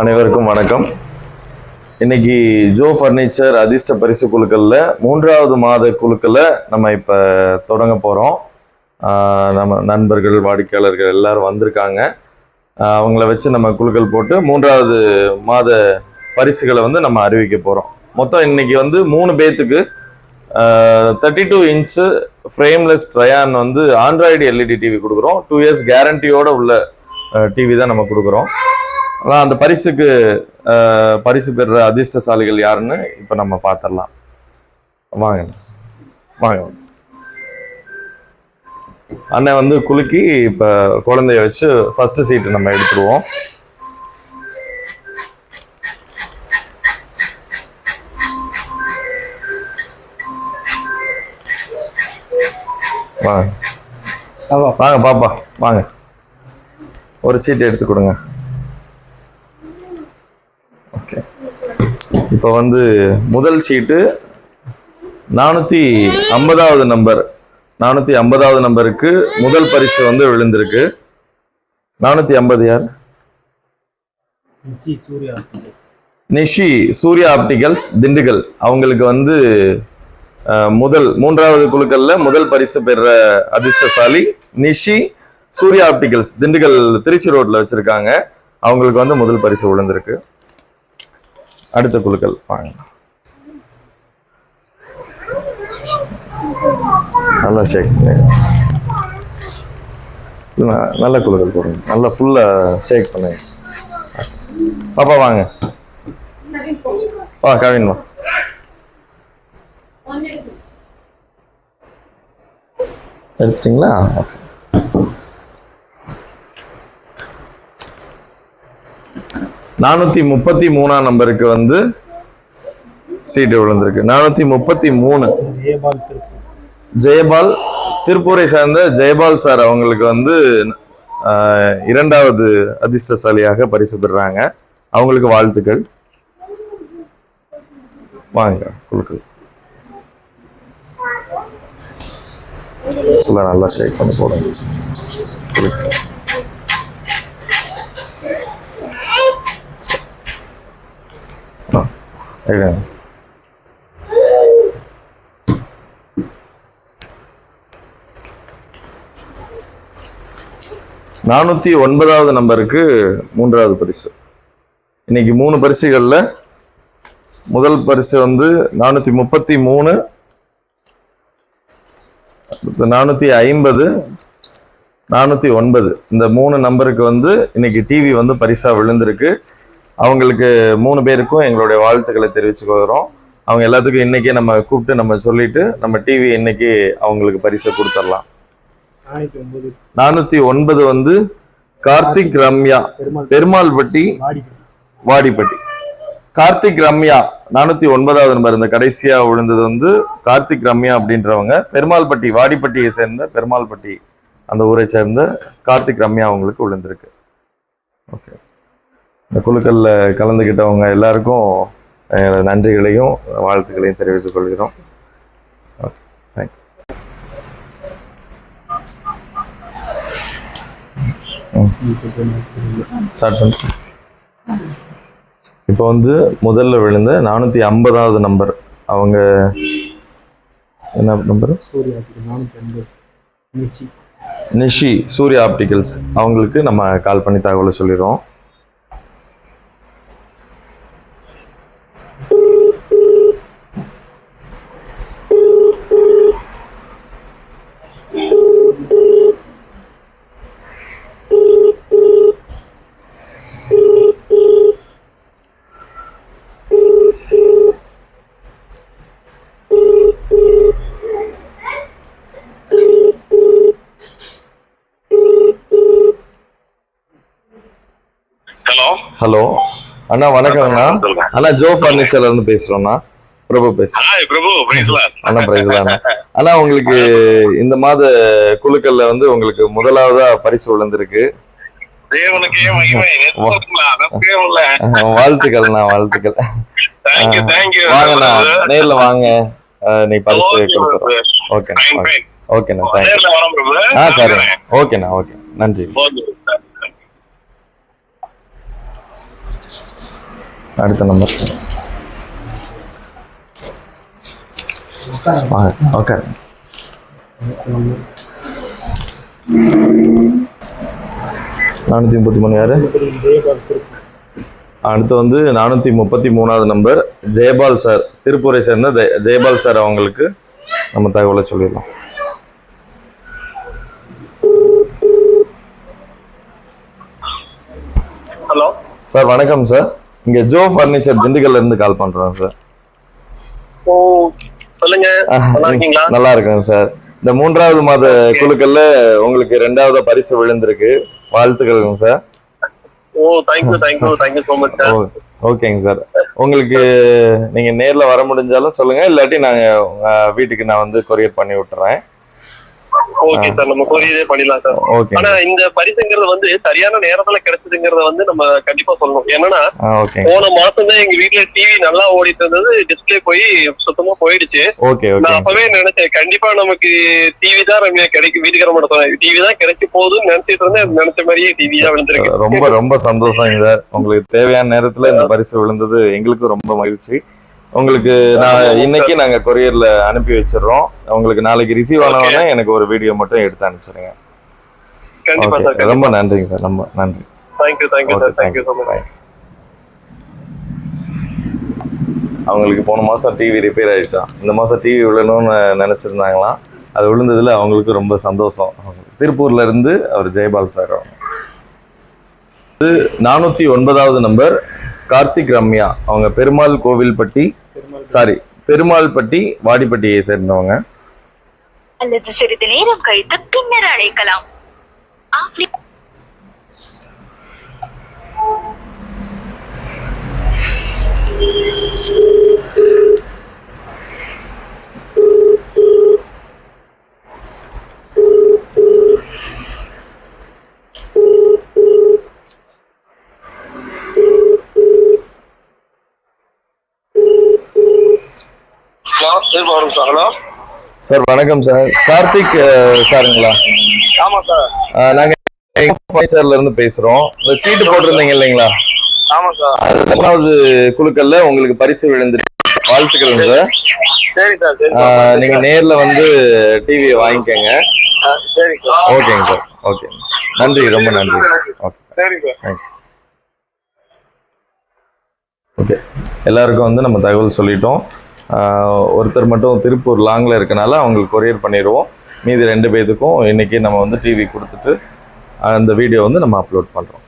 அனைவருக்கும் வணக்கம். இன்னைக்கு ஜோ ஃபர்னிச்சர் அதிர்ஷ்ட பரிசு குழுக்களில் மூன்றாவது மாத குழுக்களை நம்ம இப்போ தொடங்க போகிறோம் நம்ம நண்பர்கள் வாடிக்கையாளர்கள் எல்லாரும் வந்திருக்காங்க. அவங்கள வச்சு நம்ம குழுக்கள் போட்டு மூன்றாவது மாத பரிசுகளை வந்து நம்ம அறிவிக்க போகிறோம் மொத்தம் இன்னைக்கு வந்து மூணு பேத்துக்கு தேர்ட்டி டூ இன்ச்சு ஃப்ரேம்லெஸ் ட்ரையான் வந்து ஆண்ட்ராய்டு எல்இடி டிவி கொடுக்குறோம். டூ இயர்ஸ் கேரண்டியோட உள்ள டிவி தான் நம்ம கொடுக்குறோம். அதான் அந்த பரிசுக்கு பரிசு பெறுற அதிர்ஷ்டசாலிகள் யாருன்னு இப்போ நம்ம பார்த்துடலாம் வாங்க. வாங்க. அண்ணன் வந்து குலுக்கி இப்போ குழந்தைய வச்சு ஃபர்ஸ்ட் சீட்டு நம்ம எடுத்துருவோம். வாங்க. வாங்க பாப்பா. வாங்க. ஒரு சீட் எடுத்து கொடுங்க. இப்போ வந்து முதல் சீட்டு நானூற்றி ஐம்பதாவது நம்பர் நானூற்றி ஐம்பதாவது நம்பருக்கு முதல் பரிசு வந்து விழுந்திருக்கு. நானூற்றி ஐம்பது யார்? நிஷி சூர்யா ஆப்டிகல்ஸ் திண்டுக்கல். அவங்களுக்கு வந்து முதல் மூன்றாவது குழுக்கள்ல முதல் பரிசு பெற அதிர்ஷ்டசாலி நிஷி சூர்யா ஆப்டிகல்ஸ் திண்டுக்கல் திருச்சி ரோட்ல வச்சிருக்காங்க. அவங்களுக்கு வந்து முதல் பரிசு விழுந்திருக்கு. அடுத்த குழுக்கள் வாங்க. நல்லா ஷேக் நல்ல குழுக்கள் போடுங்க. நல்லா ஃபுல்லா ஷேக் பண்ணுங்க. பாப்பா வாங்க. வா கவின் வா. எடுத்துட்டீங்களா? ஓகே. நானூற்றி முப்பத்தி மூணாம் நம்பருக்கு வந்து சீட்டு விழுந்திருக்கு. நானூற்றி முப்பத்தி மூணு. ஜெயபால் திருப்பூர். ஜெயபால் திருப்பூரை சார்ந்த ஜெயபால் சார் அவங்களுக்கு வந்து இரண்டாவது அதிர்ஷ்டசாலியாக பரிசு பெறுறாங்க அவங்களுக்கு வாழ்த்துக்கள். வாங்க குழுக்கள். நல்லா ஷேக் பண்ணி போடுங்க குலுக்கு. ஆ, எடுங்க. நானூற்றி ஒன்பதாவது நம்பருக்கு மூன்றாவது பரிசு. இன்னைக்கு மூணு பரிசுகளில் முதல் பரிசு வந்து நானூற்றி முப்பத்தி மூணு நானூற்றி ஐம்பது நானூற்றி ஒன்பது. இந்த மூணு நம்பருக்கு வந்து இன்னைக்கு டிவி வந்து பரிசாக விழுந்திருக்கு. அவங்களுக்கு மூணு பேருக்கும் எங்களுடைய வாழ்த்துக்களை தெரிவிச்சுக்கிறோம் அவங்க எல்லாத்துக்கும் இன்னைக்கே நம்ம கூப்பிட்டு நம்ம சொல்லிட்டு நம்ம டிவி இன்னைக்கு அவங்களுக்கு பரிசை கொடுத்துடலாம். நானூத்தி ஒன்பது. வந்து கார்த்திக் ரம்யா பெருமாள். பெருமாள்பட்டி வாடி வாடிப்பட்டி. கார்த்திக் ரம்யா நானூத்தி ஒன்பதாவது நம்பர். இந்த கடைசியா விழுந்தது வந்து கார்த்திக் ரம்யா அப்படின்றவங்க. பெருமாள்பட்டி வாடிப்பட்டியை சேர்ந்த பெருமாள்பட்டி அந்த ஊரை சேர்ந்த கார்த்திக் ரம்யா அவங்களுக்கு விழுந்திருக்கு. ஓகே. இந்த கலந்துக்கிட்டவங்க எல்லாருக்கும் நன்றிகளையும் வாழ்த்துக்களையும் தெரிவித்துக் கொள்கிறோம். ஓகே ஸ்டார்ட் இப்போ வந்து முதல்ல விழுந்த நானூற்றி ஐம்பதாவது நம்பர் அவங்க என்ன நம்பர் நிஷி. சூர்யா ஆப்டிகல்ஸ் அவங்களுக்கு நம்ம கால் பண்ணி தகவலை சொல்லிடுறோம். ஹலோ. அண்ணா வணக்கம்ண்ணா. அண்ணா ஜோ ஃபர்னிச்சர்ல இருந்து பேசுறோம்ண்ணா. பிரபு பேசுறேன் அண்ணா பிரைஸ் அண்ணா உங்களுக்கு இந்த மாத குழுக்கள்ல வந்து உங்களுக்கு முதலாவதா பரிசு விழுந்திருக்கு. வாழ்த்துக்கள்ண்ணா வாழ்த்துக்கள். வாங்கண்ணா நேர்ல வாங்க. நீ பரிசு கொடுத்துறோம். ஓகேண்ணா. ஓகேண்ணா தேங்க்யூ ஆ சரி ஓகேண்ணா ஓகே நன்றி. அடுத்த நம்பர் ஓகே நானூற்றி முப்பத்தி மூணு யார்? அடுத்து வந்து நானூற்றி முப்பத்தி மூணாவது நம்பர் ஜெயபால் சார். திருப்பூரை சேர்ந்த ஜெய- ஜெயபால் சார் அவங்களுக்கு நம்ம தகவலை சொல்லிடலாம். ஹலோ சார் வணக்கம் சார். இங்கே ஜோ ஃபர்னிச்சர் திண்டுக்கல்ல இருந்து கால் பண்ணுறோம் சார் ஓ சொல்லுங்க. நல்லா இருக்கேங்க சார் இந்த மூன்றாவது மாத குழுக்கள்ல உங்களுக்கு ரெண்டாவது பரிசு விழுந்திருக்கு. வாழ்த்துக்கள்ங்க சார் ஓகேங்க சார் உங்களுக்கு நீங்க நேர்ல வர முடிஞ்சாலும் சொல்லுங்க. இல்லாட்டி நாங்க வீட்டுக்கு நான் வந்து கொரியர் பண்ணி விட்டுறேன். ஓகே சார் நம்ம கொரியரே பண்ணிடலாம் சார் ஆனா இந்த பரிசுங்கிறது வந்து சரியான நேரத்துல கிடைச்சதுங்கிறத வந்து நம்ம கண்டிப்பா சொல்லணும். என்னன்னா போன மாசம் தான் எங்க வீட்ல டிவி நல்லா ஓடிட்டு இருந்தது. டிஸ்பிளே போய் சுத்தமா போயிடுச்சு. நான் அப்பவே நினைச்சேன் கண்டிப்பா நமக்கு டிவி தான் ரம்யா கிடைக்கும். வீட்டுக்கார மட்டும் டிவி தான் கிடைக்க போகுதுன்னு நினைச்சிட்டு இருந்தேன். நினைச்ச மாதிரியே டிவி தான் விழுந்திருக்கு ரொம்ப ரொம்ப சந்தோஷம் சார் உங்களுக்கு தேவையான நேரத்துல இந்த பரிசு விழுந்தது எங்களுக்கும் ரொம்ப மகிழ்ச்சி. உங்களுக்கு நான் இன்னைக்கு நாங்க கொரியர்ல அனுப்பி வச்சிடுறோம். உங்களுக்கு நாளைக்கு ரிசீவ் ஆனவொடனே எனக்கு ஒரு வீடியோ மட்டும் எடுத்து சார் ரொம்ப நன்றிங்க சார் ரொம்ப நன்றி. Thank you thank you okay sir thank you so much thank you அவங்களுக்கு போன மாதம் டிவி ரிப்பேர் ஆயிடுச்சா? இந்த மாதம் டிவி விழணும்னு நினச்சிருந்தாங்களாம் அது விழுந்ததில் அவங்களுக்கு ரொம்ப சந்தோஷம். திருப்பூர்ல இருந்து அவர் ஜெயபால் சார். இது நானூற்றி ஒன்பதாவது நம்பர் கார்த்திக் ரம்யா அவங்க பெருமாள் கோவில்பட்டி சாரி பெருமாள்பட்டி வாடிப்பட்டியை சேர்ந்தவங்க. அல்லது சிறிது நேரம் கழித்து பின்னர் அழைக்கலாம். ஹலோ திரும்ப வரும் சார் ஹலோ? சார் வணக்கம் சார். கார்த்திக் சாருங்களா? ஆமா சார். நாங்க ஃபர்னிச்சர்ல இருந்து பேசுறோம். இந்த சீட்டு போட்டிருந்தீங்க இல்லைங்களா? ஆமா சார். மூணாவது குழுக்கள்ல உங்களுக்கு பரிசு விழுந்திருக்கு வாழ்த்துக்கள் சார். சரி சார் நீங்க நேர்ல வந்து டிவியை வாங்கிக்கோங்க. சார் ஓகேங்க சார் ஓகே. நன்றி ரொம்ப நன்றி. ஓகே. சரி சார். ஓகே. எல்லாருக்கும் வந்து நம்ம தகவல் சொல்லிட்டோம். ஒருத்தர் மட்டும் திருப்பூர் லாங்கில் இருக்கனால அவங்களுக்கு கொரியர் பண்ணிடுவோம். மீதி ரெண்டு பேத்துக்கும் இன்றைக்கி நம்ம வந்து டிவி கொடுத்துட்டு அந்த வீடியோ வந்து நம்ம அப்லோட் பண்ணுறோம்